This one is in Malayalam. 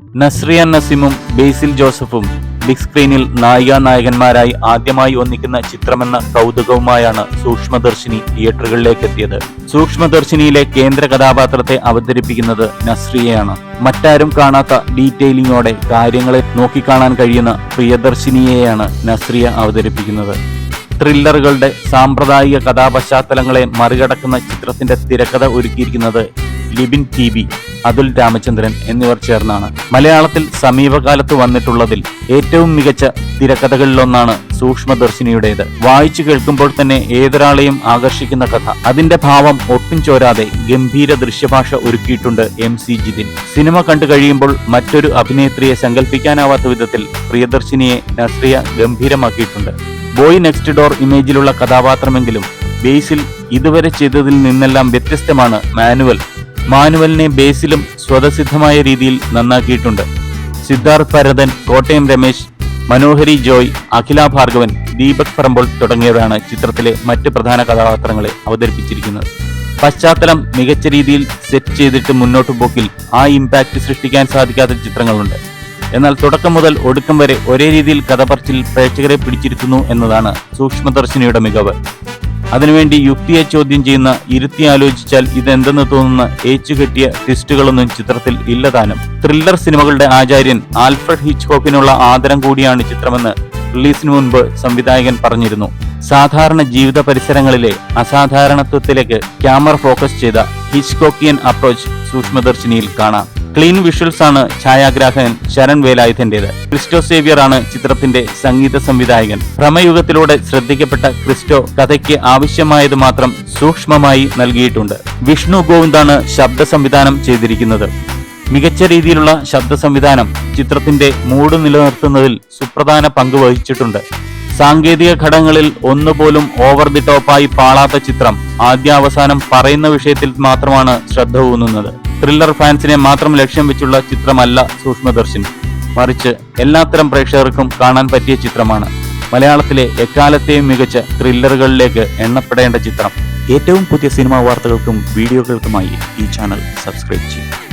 നസ്രിയ നസീമും ബേസിൽ ജോസഫും ബിഗ് സ്ക്രീനിൽ നായിക നായകന്മാരായി ആദ്യമായി ഒന്നിക്കുന്ന ചിത്രമെന്ന കൗതുകവുമായാണ് സൂക്ഷ്മദർശിനി തിയേറ്ററുകളിലേക്ക് എത്തിയത്. സൂക്ഷ്മദർശിനിയിലെ കേന്ദ്ര കഥാപാത്രത്തെ അവതരിപ്പിക്കുന്നത് നസ്രിയയാണ്. മറ്റാരും കാണാത്ത ഡീറ്റെയിലിംഗോടെ കാര്യങ്ങളെ നോക്കിക്കാണാൻ കഴിയുന്ന പ്രിയദർശിനിയെയാണ് നസ്രിയ അവതരിപ്പിക്കുന്നത്. ത്രില്ലറുകളുടെ സാമ്പ്രദായിക കഥാപശ്ചാത്തലങ്ങളെ മറികടക്കുന്ന ചിത്രത്തിന്റെ തിരക്കഥ ഒരുക്കിയിരിക്കുന്നത് ലിബിൻ ടി അതുൽ രാമചന്ദ്രൻ എന്നിവർ ചേർന്നാണ്. മലയാളത്തിൽ സമീപകാലത്ത് വന്നിട്ടുള്ളതിൽ ഏറ്റവും മികച്ച തിരക്കഥകളിലൊന്നാണ് സൂക്ഷ്മദർശിനിയുടേത്. വായിച്ചു കേൾക്കുമ്പോൾ തന്നെ ഏതൊരാളെയും ആകർഷിക്കുന്ന കഥ. അതിന്റെ ഭാവം ഒട്ടും ചോരാതെ ഗംഭീര ദൃശ്യഭാഷ ഒരുക്കിയിട്ടുണ്ട് എം സി ജിതിൻ. സിനിമ കണ്ടു കഴിയുമ്പോൾ മറ്റൊരു അഭിനേത്രിയെ സങ്കല്പിക്കാനാവാത്ത വിധത്തിൽ പ്രിയദർശിനിയെ നസ്രിയ ഗംഭീരമാക്കിയിട്ടുണ്ട്. ബോയ് നെക്സ്റ്റ് ഡോർ ഇമേജിലുള്ള കഥാപാത്രമെങ്കിലും ബേസിൽ ഇതുവരെ ചെയ്തതിൽ നിന്നെല്ലാം വ്യത്യസ്തമാണ് മാനുവൽ മാനുവലിനെ ബേസിലും സ്വതസിദ്ധമായ രീതിയിൽ നന്നാക്കിയിട്ടുണ്ട്. സിദ്ധാർത്ഥ് ഭരതൻ കോട്ടയം രമേശ് മനോഹരി ജോയ് അഖില ഭാർഗവൻ ദീപക് പറമ്പോൾ തുടങ്ങിയവരാണ് ചിത്രത്തിലെ മറ്റ് പ്രധാന കഥാപാത്രങ്ങളെ അവതരിപ്പിച്ചിരിക്കുന്നത്. പശ്ചാത്തലം മികച്ച രീതിയിൽ സെറ്റ് ചെയ്തിട്ട് മുന്നോട്ടു പോക്കിൽ ആ ഇമ്പാക്ട് സൃഷ്ടിക്കാൻ സാധിക്കാത്ത ചിത്രങ്ങളുണ്ട്. എന്നാൽ തുടക്കം മുതൽ ഒടുക്കം വരെ ഒരേ രീതിയിൽ കഥ പറച്ചിൽ പ്രേക്ഷകരെ പിടിച്ചിരുത്തുന്നു എന്നതാണ് സൂക്ഷ്മദർശിനിയുടെ മികവ്. അതിനുവേണ്ടി യുക്തിയെ ചോദ്യം ചെയ്യുന്ന ഇരുത്തി ആലോചിച്ചാൽ ഇതെന്തെന്ന് തോന്നുന്ന ഏച്ചുകെട്ടിയ ട്വിസ്റ്റുകളൊന്നും ചിത്രത്തിൽ ഇല്ലതാനും ത്രില്ലർ സിനിമകളുടെ ആചാര്യൻ ആൽഫ്രഡ് ഹിച്ച്കോക്കിനുള്ള ആദരം കൂടിയാണ് ചിത്രമെന്ന് റിലീസിന് മുൻപ് സംവിധായകൻ പറഞ്ഞിരുന്നു. സാധാരണ ജീവിത പരിസരങ്ങളിലെ അസാധാരണത്വത്തിലേക്ക് ക്യാമറ ഫോക്കസ് ചെയ്ത ഹിച്ച്കോക്കിയൻ അപ്രോച്ച് സൂക്ഷ്മദർശിനിയിൽ കാണാം. ക്ലീൻ വിഷ്വൽസ് ആണ് ഛായാഗ്രാഹകൻ ശരൺ വേലായുധന്റേത്. ക്രിസ്റ്റോ സേവിയർ ആണ് ചിത്രത്തിന്റെ സംഗീത സംവിധായകൻ. ഭ്രമയുഗത്തിലൂടെ ശ്രദ്ധിക്കപ്പെട്ട ക്രിസ്റ്റോ കഥയ്ക്ക് ആവശ്യമായത് മാത്രം സൂക്ഷ്മമായി നൽകിയിട്ടുണ്ട്. വിഷ്ണു ഗോവിന്ദാണ് ശബ്ദ സംവിധാനം ചെയ്തിരിക്കുന്നത്. മികച്ച രീതിയിലുള്ള ശബ്ദ സംവിധാനം ചിത്രത്തിന്റെ മൂഡ് നിലനിർത്തുന്നതിൽ സുപ്രധാന പങ്ക് വഹിച്ചിട്ടുണ്ട്. സാങ്കേതിക ഘടകങ്ങളിൽ ഒന്നുപോലും ഓവർ ദി ടോപ്പായി പാളാത്ത ചിത്രം ആദ്യാവസാനം പറയുന്ന വിഷയത്തിൽ മാത്രമാണ് ശ്രദ്ധ ഊന്നുന്നത്. ത്രില്ലർ ഫാൻസിനെ മാത്രം ലക്ഷ്യം വെച്ചുള്ള ചിത്രമല്ല സൂക്ഷ്മദർശിനി. മറിച്ച് എല്ലാത്തരം പ്രേക്ഷകർക്കും കാണാൻ പറ്റിയ ചിത്രമാണ് മലയാളത്തിലെ എക്കാലത്തെയും മികച്ച ത്രില്ലറുകളിലേക്ക് എണ്ണപ്പെടേണ്ട ചിത്രം. ഏറ്റവും പുതിയ സിനിമാ വാർത്തകൾക്കും വീഡിയോകൾക്കുമായി ഈ ചാനൽ സബ്സ്ക്രൈബ് ചെയ്യും